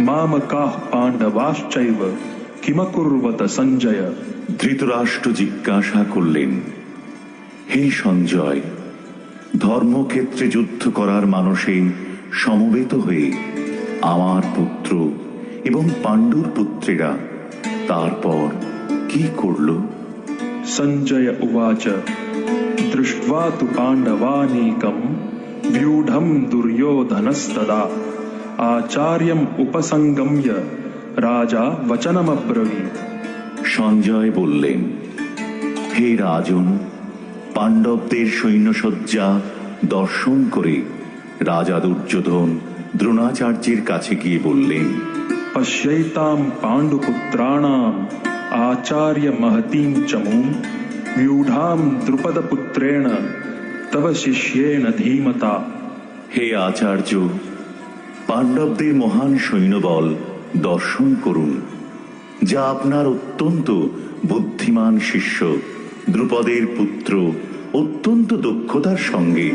मामकाः पाण्डवाश्चैव किमकुर्वत सञ्जय ধৃতরাষ্ট্র জিজ্ঞাসা করলেন হে সঞ্জয় ধর্মক্ষেত্রে যুদ্ধ করার মানসে সমবেত হয়ে আমার পুত্র এবং পাণ্ডুর পুত্রেরা তারপর কি করল सञ्जय उवाच दृष्ट्वा तु पाण्डवानीकम् व्यूढम् दुर्योधनस्तदा आचार्यम् उपसङ्गम्य राजा वचनमब्रवीत् সঞ্জয় বললেন হে রাজন পাণ্ডবদের সৈন্যসজ্জা দর্শন করে রাজা দুর্যোধন দ্রোণাচার্যের কাছে গিয়ে বললেন पश्यैताम् पाण्डुपुत्राणाम् आचार्य महतीम् चमूम् व्यूढाम् द्रुपदपुत्रेण तव शिष्येण धीमता হে আচার্য পাণ্ডবদের মহান সৈন্যবল দর্শন করুন যা আপনার অত্যন্ত বুদ্ধিমান শিষ্য দ্রুপদের পুত্র অত্যন্ত দক্ষতার সঙ্গে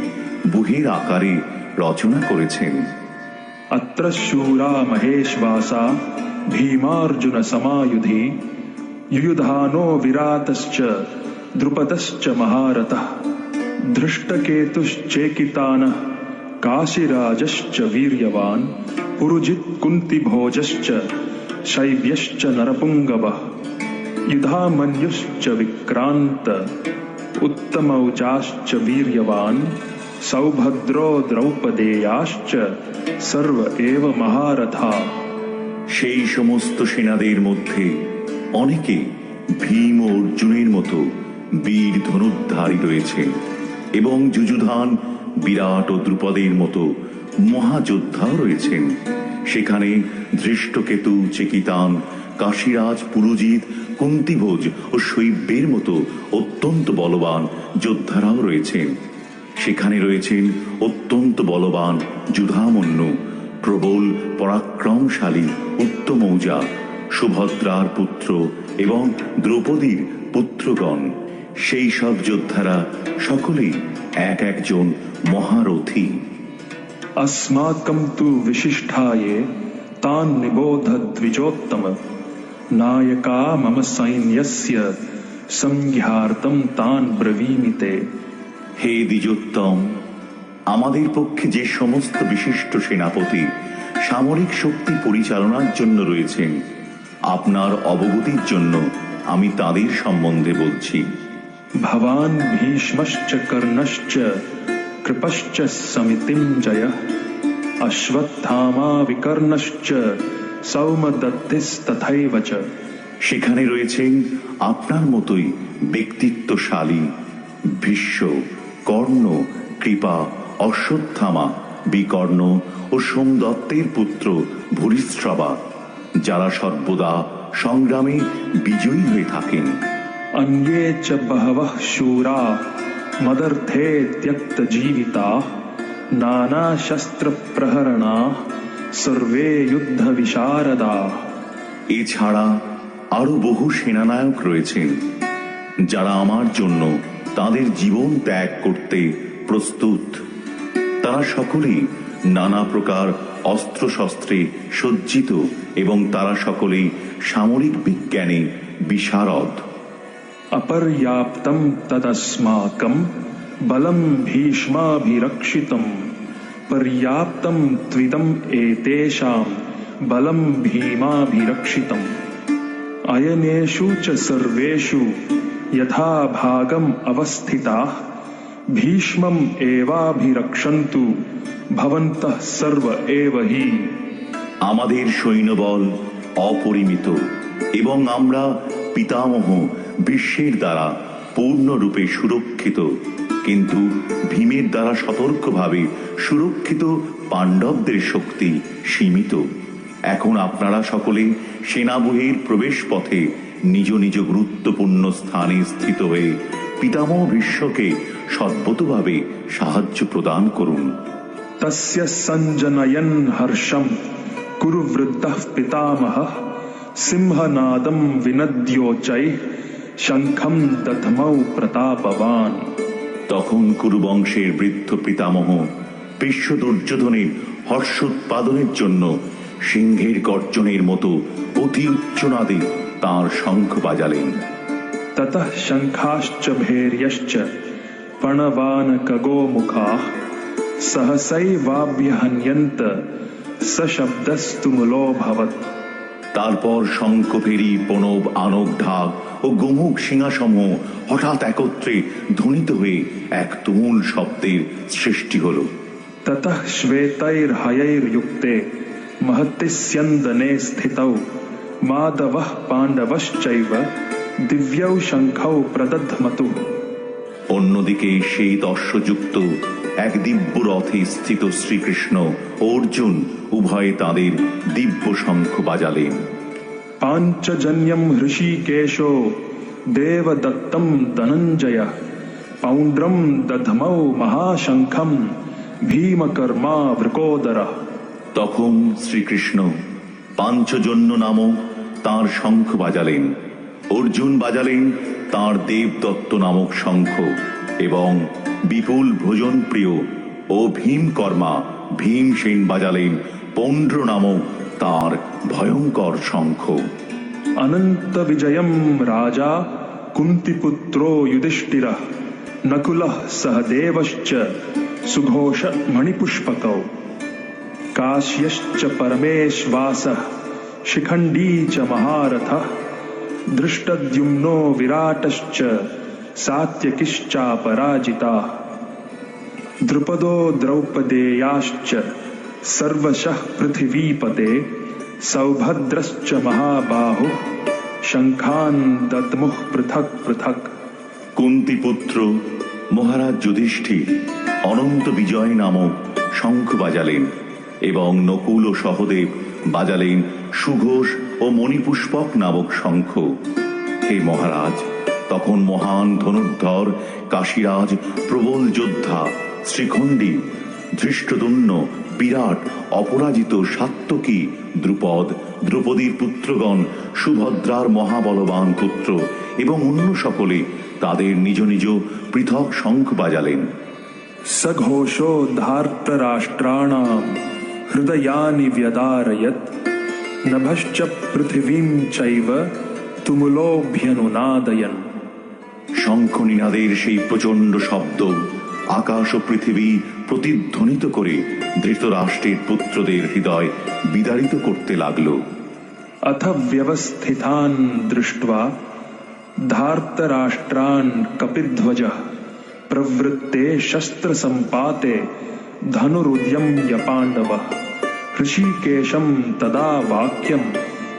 বুহের আকারে রচনা করেছেন अत्र शूरा महेश्वासा भीमार्जुन समायुधि युयुधानो विरातश्च द्रुपदश्च महारथः धृष्टकेतुश्चेकितानः काशिराजश्च वीर्यवान् पुरुजित् कुन्तिभोजश्च शैब्यश्च नरपुङ्गवः युधामन्युश्च विक्रान्त उत्तमौजाश्च वीर्यवान् सौभद्रो द्रौपदेयाश्च सर्व एव महारथा সেই সমস্ত সেনাদের মধ্যে অনেকে ভীম ও অর্জুনের মতো বীর ধনুর্ধারী রয়েছেন এবং যুযুধান বিরাট ও দ্রুপদের মতো মহাযোদ্ধাও রয়েছেন। সেখানে ধৃষ্টকেতু, চেকিতান, কাশীরাজ, পুরুজিৎ, কুন্তিভোজ ও শৈব্যের মতো অত্যন্ত বলবান যোদ্ধারাও রয়েছেন। সেখানে রয়েছেন অত্যন্ত বলবান যুধামন্য, প্রবল, পরাক্রমশালী, উত্তমৌজা, সুভদ্রার পুত্র এবং দ্রৌপদীর পুত্রগণ। সেই সব যোদ্ধারা সকলেই এক একজন মহারথী अस्माकं तु विशिष्टाये तान् निबोध द्विजोत्तम नायका मम सैन्यस्य संज्ञार्थं तान् ब्रवीमि ते হে দ্বিজোত্তম আমাদের পক্ষে যে সমস্ত বিশিষ্ট সেনাপতি সামরিক শক্তি পরিচালনার জন্য রয়েছেন আপনার অবগতির জন্য আমি তাদের সম্বন্ধে বলছি भवान् भीष्मश्च कर्णश्च कृपश्च समितिं जयः अश्वत्थामा विकर्णश्च सौमदत्तिस्तथैव च সেখানে রয়েছেন আপনার মতোই ব্যক্তিত্বশালী ভীষ্ম কর্ণ কৃপা অশ্বত্থামা বিকর্ণ ও সোমদত্তের পুত্র ভূরিশ্রবা যারা সর্বদা সংগ্রামে বিজয়ী হয়ে থাকেন अन्ये च बहवः शूरा मदर्थे त्यक्तजीविताः नानाशस्त्रप्रहरणाः सर्वे युद्धविशारदाः এছাড়া আরো বহু সেনানায়ক রয়েছেন যারা আমার জন্য তাদের জীবন ত্যাগ করতে প্রস্তুত তারা সকলেই নানা প্রকার অস্ত্রশস্ত্রে সজ্জিত এবং তারা সকলেই সামরিক বিজ্ঞানে বিশারদ अपर्याप्तं तदस्माकं बलं भीष्माभिरक्षितं पर्याप्तं त्विदम् एतेषां बलं भीमाभिरक्षितम् अयनेषु च सर्वेषु यथा भागम् अवस्थिताः भीष्मम् एवाभिरक्षन्तु भवन्तः सर्व एव हि আমাদের সৈন্যবল অপরিমিত এবং আমরা পিতামহ বিশ্বের দ্বারা পূর্ণরূপে সুরক্ষিত, কিন্তু ভীমের দ্বারা সতর্কভাবে সুরক্ষিত পাণ্ডবদের শক্তি সীমিত। এখন আপনারা সকলে সেনাবহির প্রবেশ পথে নিজ নিজ গুরুত্বপূর্ণ স্থানে স্থিত হয়ে পিতামহ বিশ্বকে সদ্বতভাবে সাহায্য প্রদান করুন। তস্য সঞ্জনয়ন হর্ষম কুরুবৃদ্ধ পিতামহ সিংহনাদম বিনদ্যোচয় শঙ্খম দধমৌ প্রতাপবান। তখন কুরুবংশের বৃদ্ধ পিতামহ বিশ্ব দুর্যোধনের হর্ষ উৎপাদনের জন্য সিংহের গর্জনের মতো অতি উচ্চনাদে তার শঙ্খ বাজালেন। ততঃ শঙ্খাশ্চ ভের্যশ্চ পণবান কগো মুখা সহসৈবাভ্যহন্যন্ত সশব্দস্তু মূলো ভবত তারপর শঙ্খ ফেরি পণব আনক ঢাক ও গমুক সিংহাসমূহ হঠাৎ একত্রে ধ্বনিত হয়ে এক তুমুল শব্দের সৃষ্টি হল। শ্বেতৈর হয়ৈর যুক্তে মহতিস্যন্দনে পাণ্ডবশ্চৈব দিব্যৌ শঙ্খৌ প্রদধমতু। অন্যদিকে সেই দর্শযুক্ত এক দিব্য রথে স্থিত শ্রীকৃষ্ণ অর্জুন উভয়ে তাদের দিব্য শঙ্খ বাজালেন। पाञ्चजन्यम् हृषीकेशो देवदत्तम् धनञ्जयः पौण्ड्रम् दध्मौ महाशङ्खम् भीमकर्मा वृकोदरः তখন শ্রীকৃষ্ণ পাঞ্চজন্য নামক তাঁর শঙ্খ বাজালেন অর্জুন বাজালেন তাঁর দেবদত্ত নামক শঙ্খ এবং বিপুল ভোজন প্রিয় ও ভীমকর্মা ভীমসেন বাজালেন পৌণ্ড্র নামক তাঁর ভয়ঙ্কর শঙ্খ अनन्तविजयम् राजा कुन्तिपुत्रो युधिष्ठिरः नकुलः सहदेवश्च सुघोष मणिपुष्पकौ काश्यश्च परमेश्वासः शिखण्डी च महारथः दृष्टद्युम्नो विराटश्च सात्यकिश्चापराजिताः द्रुपदो द्रौपदेयाश्च सर्वशः पृथिवीपते सौभद्रश्च महाबाहुः शङ्खान् दद्मुः पृथक् पृथक् কুন্তিপুত্র মহারাজ যুধিষ্ঠির অনন্ত বিজয় নামক শঙ্খ বাজালেন এবং নকুল ও সহদেব বাজালেন সুঘোষ ও মণিপুষ্পক নামক শঙ্খ হে মহারাজ তখন মহান ধনুর্ধর কাশীরাজ প্রবল যোদ্ধা শ্রীখণ্ডী ধৃষ্টদন্য বিরাট অপরাজিত সাত্যকী দ্রুপদ দ্রৌপদীর পুত্রগণ সুভদ্রার মহাবলবান পুত্র এবং অন্য সকলে তাদের নিজ নিজ পৃথক শঙ্খ বাজালেন। সঘোষো হৃদয়ানি ব্যদারয়ত নভশ্চ পৃথিবীম চৈব তুমুলোভ্যনুনাদয়ন শঙ্খনিনাদের সেই প্রচণ্ড শব্দ আকাশ ও পৃথিবী প্রতিধ্বনিত করে ধৃতরাষ্ট্রের পুত্রদের হৃদয় বিদারিত করতে লাগল। অথ ব্যবস্থিতান দৃষ্ট্বা ধার্তরাষ্ট্রান কপিধ্বজ প্রবৃত্তে শস্ত্র সম্পাতে ধনুরুদ্যম পাণ্ডব ঋষিকেশম তদা বাক্যম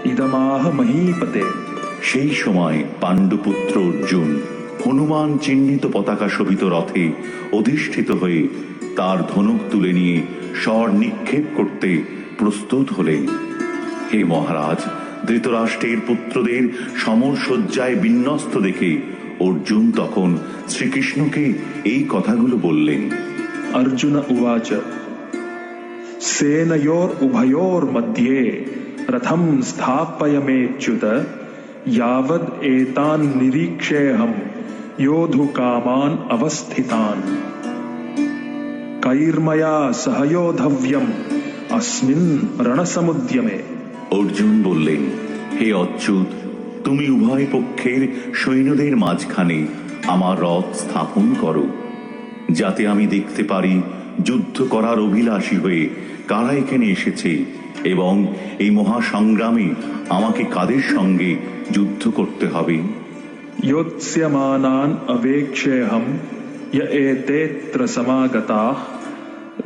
ইদমাহ মহীপতে সেই সময় পাণ্ডুপুত্র অর্জুন হনুমান চিহ্নিত পতাকা শোভিত রথে অধিষ্ঠিত হয়ে তার ধনুক তুলে নিয়ে স্বর নিক্ষেপ করতে প্রস্তুত হলেন হে মহারাজ ধৃতরাষ্ট্রের পুত্রদের সমর সজ্জায় বিন্যস্ত দেখে অর্জুন তখন শ্রীকৃষ্ণকে এই কথাগুলো বললেন अर्जुन उवाच सेनयोरुभयोर्मध्ये रथं स्थापयमेच्युत यावद् एतान् निरीक्षेऽहं योद्धुकामान् अवस्थितान् कैर्मया सहयोधव्यम् अस्मिन् रणसमुद्यमे অর্জুন বললেন হে অচ্যুত তুমি উভয় পক্ষের সৈন্যদের মাঝখানে আমার রথ স্থাপন করো যাতে আমি দেখতে পারি যুদ্ধ করার অভিলাষী হয়ে কারা এখানে এসেছে এবং এই মহাসংগ্রামে আমাকে কাদের সঙ্গে যুদ্ধ করতে হবে योत्स्यमानान् अवेक्षेऽहं य एतेऽत्र समागताः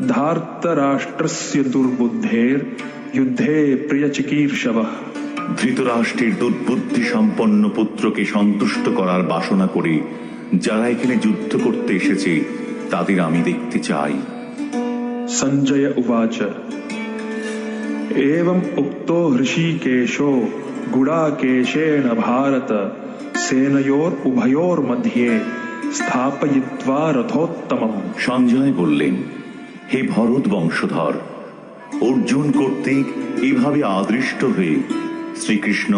धार्तराष्ट्रस्य दुर्बुद्धेर्युद्धे प्रियचिकीर्षवः ধৃতরাষ্ট্রের দুর্বুদ্ধি সম্পন্ন পুত্রকে সন্তুষ্ট করার বাসনা করে যারা এখানে যুদ্ধ করতে এসেছে তাদের আমি দেখতে চাই सञ्जय उवाच एवम् उक्तो हृषीकेशो गुडाकेशेन भारत सेनयोरुभयोर्मध्ये স্থাপয়িত্বা রথোত্তমম। সঞ্জয় বললেন হে ভরত বংশধর অর্জুন কর্তৃক এভাবে আদৃষ্ট হয়ে শ্রীকৃষ্ণ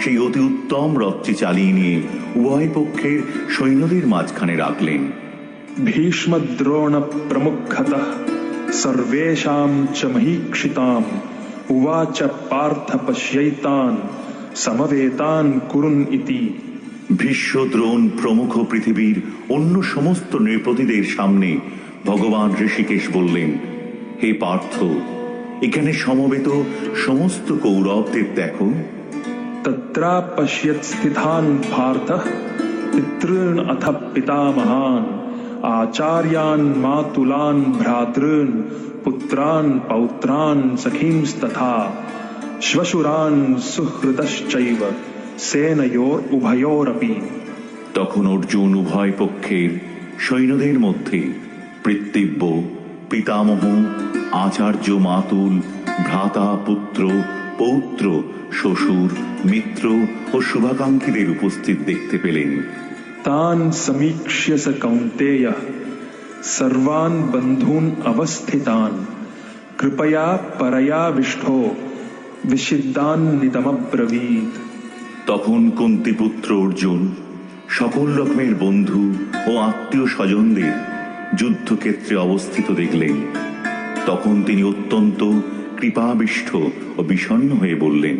সেই অতি উত্তম রথটি চালিয়ে নিয়ে উভয় পক্ষের সৈন্যদের মাঝখানে রাখলেন। ভীষ্মদ্রোণ প্রমুখত সর্বেশাম চ মহীক্ষিতাম উবাচ পার্থ পশ্যৈতান সমবেতান কুরুন ইতি। ভীষ্ম দ্রোণ প্রমুখ পৃথিবীর অন্য সমস্ত নৃপতিদের সামনে ভগবান ঋষিকেশ বললেন হে পার্থ এখানে সমবেত সমস্ত কৌরবদের দেখো तत्रापश्यत् स्थितान् पार्थः पितॄन् अथ पितामहान् आचार्यान् मातुलान् भ्रातॄन् पुत्रान् पौत्रान् सखींस्तथा श्वशुरान् सुहृदश्चैव সেনয়োর উভয়োরপি। তখন অর্জুন উভয় পক্ষের সৈন্যদের মধ্যে পৃত্তিব্য পিতামহ আচার্য মাতুল ভ্রাতা পুত্র পৌত্র শ্বশুর মিত্র ও শুভাকাঙ্ক্ষীদের উপস্থিত দেখতে পেলেন। তান সমীক্ষ্য স কৌন্তেয় সর্বান বন্ধুন অবস্থিতান কৃপয়া পরয়া বিষ্ঠ বিশিদ্ধান নিতমব্রবীত তখন কন্তিপুত্র অর্জুন সকল রকমের বন্ধু ও আত্মীয় স্বজনদের যুদ্ধক্ষেত্রে অবস্থিত দেখলেন। তখন তিনি অত্যন্ত কৃপাবিষ্ঠ ও বিষণ্ন হয়ে বললেন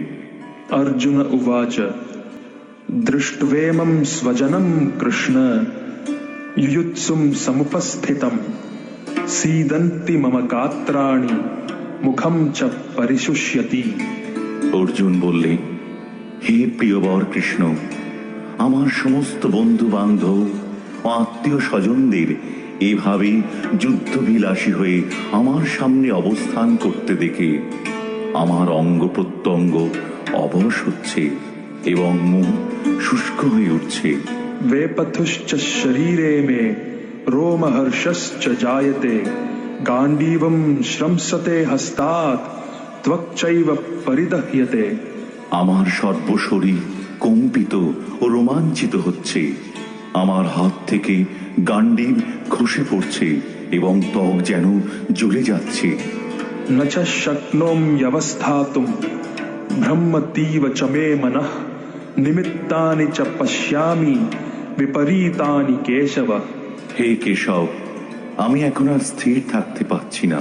অর্জুন উবাচ দৃষ্টেমম স্বজনম কৃষ্ণ ইয়ুৎসুম সমুপস্থিতম সীদন্তি মম কাত্রাণী মুখম চ পরিশুষ্যতি অর্জুন বললেন হে প্রিয়বর কৃষ্ণ আমার সমস্ত বন্ধু বান্ধব ও আত্মীয় স্বজনদের এভাবে যুদ্ধবিলাসী হয়ে আমার সামনে অবস্থান করতে দেখে আমার অঙ্গ প্রত্যঙ্গ অবশ হচ্ছে এবং মুখ শুষ্ক হয়ে উঠছে वेपथुश्च शरीरे मे रोमहर्षश्च जायते गाण्डीवं श्रंसते हस्तात् त्वक्चैव परिदह्यते আমার সর্বশরীর কম্পিত ও রোমাঞ্চিত হচ্ছে। আমার হাত থেকে গান্ডিব খসে পড়ছে এবং ত্বক যেন জ্বলে যাচ্ছে। নচশক্নোম্যবস্থাতুম ব্রহ্মতীব চ মে মনঃ নিমিত্তানি চ পশ্যামি বিপরীতানি কেশব। হে কেশব আমি এখন আর স্থির থাকতে পারছি না।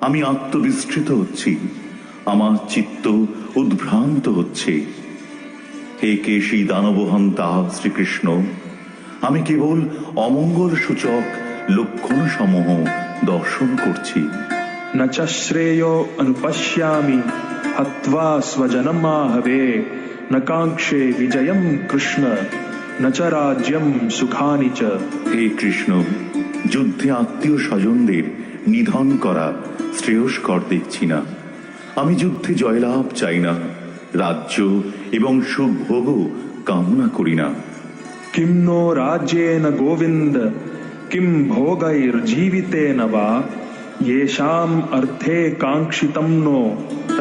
আমি আত্মবিস্তৃত হচ্ছি। আমার চিত্ত উদ্ভ্রান্ত হচ্ছে। হে কেশী দানবহন্তা শ্রীকৃষ্ণ আমি কেবল অমঙ্গল সূচক লক্ষণ সমূহ দর্শন করছি। না কৃষ্ণ চ সুখানি চ। কৃষ্ণ যুদ্ধে আত্মীয় স্বজনদের নিধন করা শ্রেয়স্কর দেখছি না। আমি যুদ্ধে জয়লাভ চাই না রাজ্য এবং সুভোগও কামনা করি না किं नो राज्येन गोविन्द किं भोगैर्जीवितेन वा येषाम् अर्थे काङ्क्षितं नो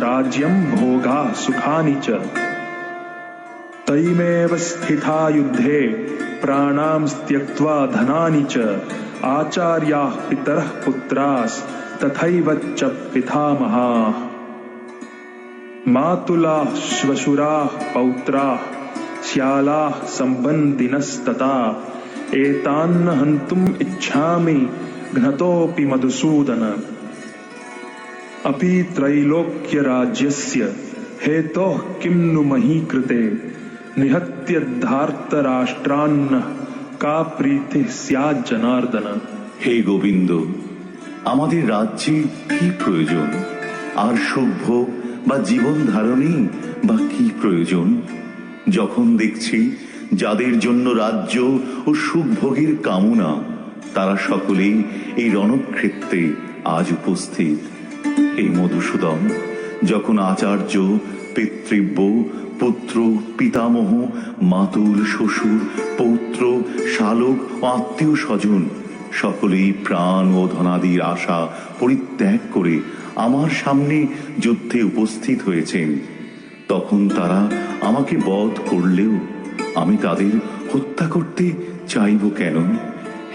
राज्यं भोगा सुखानि च तैमेव स्थिता युद्धे प्राणां त्यक्त्वा धनानि च आचार्याः पितरः पुत्रास्तथैव च पितामहाः मातुलाः श्वशुराः पौत्राः श्यालाः सम्बन्धिनस्तथा एतान्न हन्तुम् इच्छामि घ्नतोऽपि मधुसूदन अपि त्रैलोक्यराज्यस्य हेतोः किं नु मही कृते निहत्य धार्तराष्ट्रान्नः का प्रीतिः स्याज्जनार्दन হে গোবিন্দ আমাদের রাজ্যে কি প্রয়োজন আর সুখভোগ বা জীবন ধারণেই বা কি প্রয়োজন? যখন দেখছি যাদের জন্য রাজ্য ও সুখভোগের কামনা, তারা সকলেই এই রণক্ষেত্রে আজ উপস্থিত। এই মধুসূদন, যখন আচার্য, পিতৃব্য, পুত্র, পিতামহ, মাতুল, শ্বশুর, পৌত্র, শালক আত্মীয় স্বজন সকলেই প্রাণ ও ধনাদির আশা পরিত্যাগ করে আমার সামনে যুদ্ধে উপস্থিত হয়েছেন। তখন তারা আমাকে বধ করলেও আমি তাদের হত্যা করতে চাইব কেন?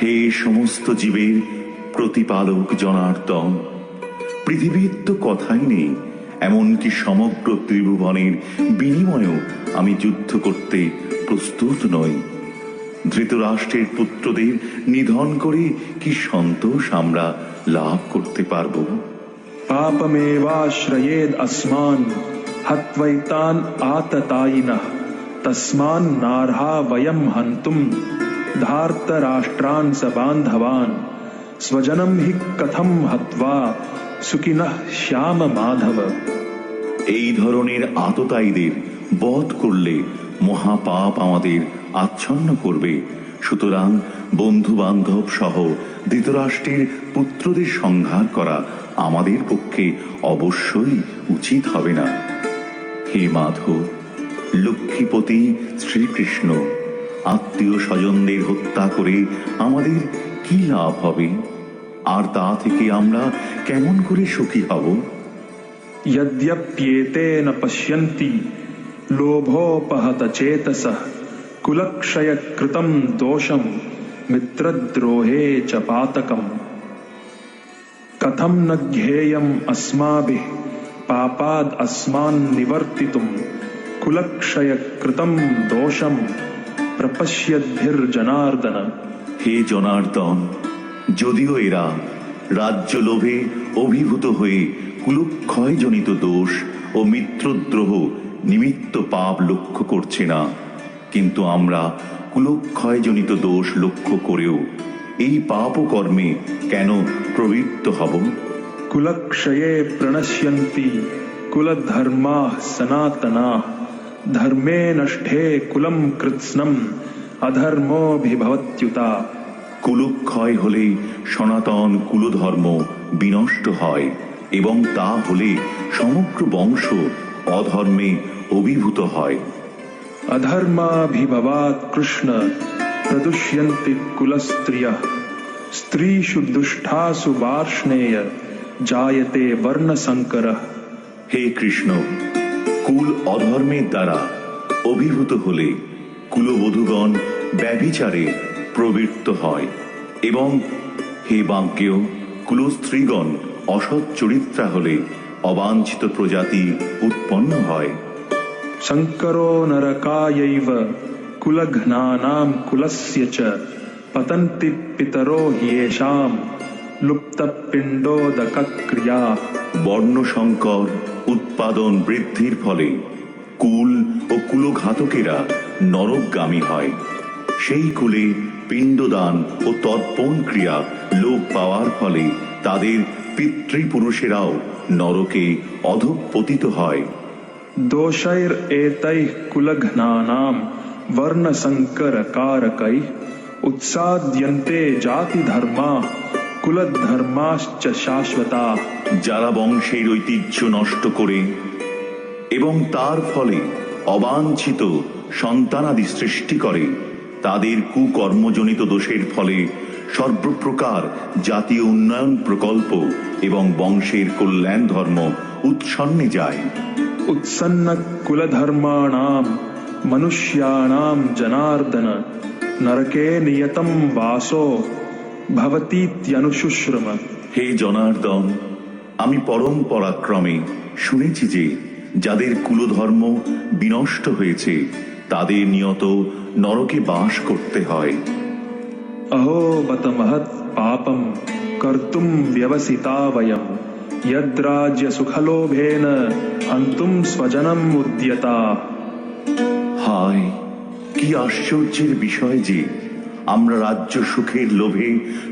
হে সমস্ত জীবের প্রতিপালক জনার্দন, পৃথিবীর তো কথাই নেই, এমনকি সমগ্র ত্রিভুবনের বিনিময়েও আমি যুদ্ধ করতে প্রস্তুত নই। ধৃতরাষ্ট্রের পুত্রদের নিধন করে কি সন্তোষ আমরা লাভ করতে পারব? পাপমেবাশ্রয়েদ আসমান হত্বৈতান তসমান বয়ম হন্তুম ধার্তরাষ্ট্রান স স্বজনম হি কথম হত্বা সুখিনঃ শ্যাম মাধব। এই ধরনের আততায়ীদের বধ করলে মহাপাপ আমাদের আচ্ছন্ন করবে সুতরাং বন্ধু বান্ধব সহ ধৃতরাষ্ট্রের পুত্রদের সংহার করা আমাদের পক্ষে অবশ্যই উচিত হবে না হে মাধব লক্ষ্মীপতি শ্রীকৃষ্ণ আত্মীয় স্বজনদের হত্যা করে আমাদের কি লাভ হবে আর তা থেকে আমরা কেমন করে সুখী হব यद्यप्येते न पश्यन्ति लोभोपहत चेतसः కులక్షయకృతం దోషం మిత్రద్రోహే చ పాతకం కథం న ధ్యేయం అస్మాభి పాపాద్ అస్మాన్ నివర్తితుం కులక్షయకృతం దోషం প্রপশ্যদ্ভির্জনার্দন হে জনার্দন, যদিও এরা রাজ্য লোভে অভিভূত হয়ে কুলক্ষয়জনিত দোষ ও মিত্রদ্রোহ নিমিত্ত পাপ লক্ষ্য করছে না কিন্তু আমরা কুলক্ষয়জনিত দোষ লক্ষ্য করেও এই পাপ কর্মে কেন প্রবৃত্ত হব? কুলক্ষয়ে প্রণশ্যন্তি কুলধর্মা সনাতনা ধর্মে নষ্ঠে কুলম কৃৎস্নম অধর্মভিভবত্যুতা। কুলক্ষয় হলে সনাতন কুলধর্ম বিনষ্ট হয় এবং তা হলে সমগ্র বংশ অধর্মে অভিভূত হয়। अधर्माभिभवात् कृष्ण प्रदुष्यन्ति कुलस्त्रियः स्त्रीषु दुष्टासु वार्ष्णेय जायते वर्णसङ्करः হে কৃষ্ণ কুল অধর্মের দ্বারা অভিভূত হলে কুলবধূগণ ব্যভিচারে প্রবৃত্ত হয় এবং হে বাক্য কুলস্ত্রীগণ অসৎ চরিত্রা হলে অবাঞ্ছিত প্রজাতি উৎপন্ন হয় शङ्करो नरकायैव कुलघ्नानां कुलस्य च पतन्ति पितरो ह्येषां लुप्तपिण्डोदकक्रिया বর্ণসংকর উৎপাদন বৃদ্ধির ফলে কুল ও কুলঘাতকেরা নরকগামী হয় সেই কুলে পিণ্ডদান ও তর্পণ ক্রিয়া লোপ পাওয়ার ফলে তাদের পিতৃপুরুষেরাও নরকে অধঃপতিত হয় दोषैरेतैः कुलघ्नानां वर्णसङ्करकारकैः उत्साद्यन्ते जातिधर्माः कुलधर्माश्च शाश्वताः যারা বংশের ঐতিহ্য নষ্ট করে এবং তার ফলে অবাঞ্ছিত সন্তানাদি সৃষ্টি করে তাদের কুকর্মজনিত দোষের ফলে সর্বপ্রকার জাতীয় উন্নয়ন প্রকল্প এবং বংশের কল্যাণ ধর্ম উৎসন্নে যায় उत्सन्नकुलधर्माणां मनुष्याणां जनार्दन नरके नियतं वासो भवतीत्यनुशुश्रुम হে জনার্দন আমি পরম পরাক্রমে শুনেছি যে যাদের কুলধর্ম বিনষ্ট হয়েছে তাদের নিয়ত নরকে বাস করতে হয় अहो बत महत् पापं कर्तुं व्यवसिता वयं यद्राज्यसुखलोभेन हन्तुं स्वजनम् उद्यता হায় কি আশ্চর্যের বিষয় যে আমরা রাজ্য সুখের লোভে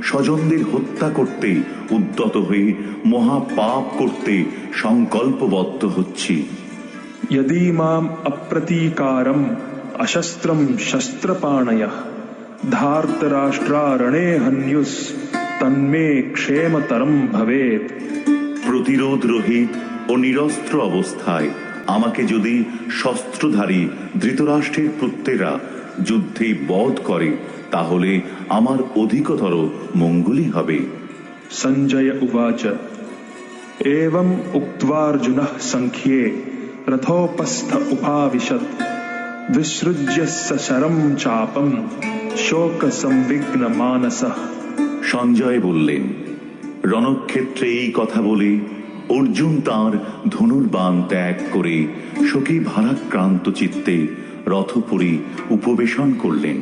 স্বজনদের হত্যা করতে উদ্যত হয়ে মহাপাপ করতে সংকল্পবদ্ধ হচ্ছি यदि माम अप्रतीकारम अशस्त्रम शस्त्रपाणय धार्तराष्ट्रारणे हन्युस तन्मे क्षेमतरम भवेत প্রতিরোধ রহিত ও নিরস্ত্র অবস্থায় আমাকে যদি শস্ত্রধারী ধৃতরাষ্ট্রের পুত্রেরা যুদ্ধে বধ করে তাহলে আমার অধিকতর মঙ্গলই হবে संजय उवाच एवं उक्त्वार्जुनः सङ्ख्ये रथोपस्थ उपाविशत् विसृज्य सशरं चापं शोकसंविघ्नमानसः সঞ্জয় বললেন রণক্ষেত্রে এই কথা বলে অর্জুন তাঁর ধনুর্বাণ ত্যাগ করে শোকে ভারাক্রান্ত চিত্তে রথপুরী উপবেশন করলেন।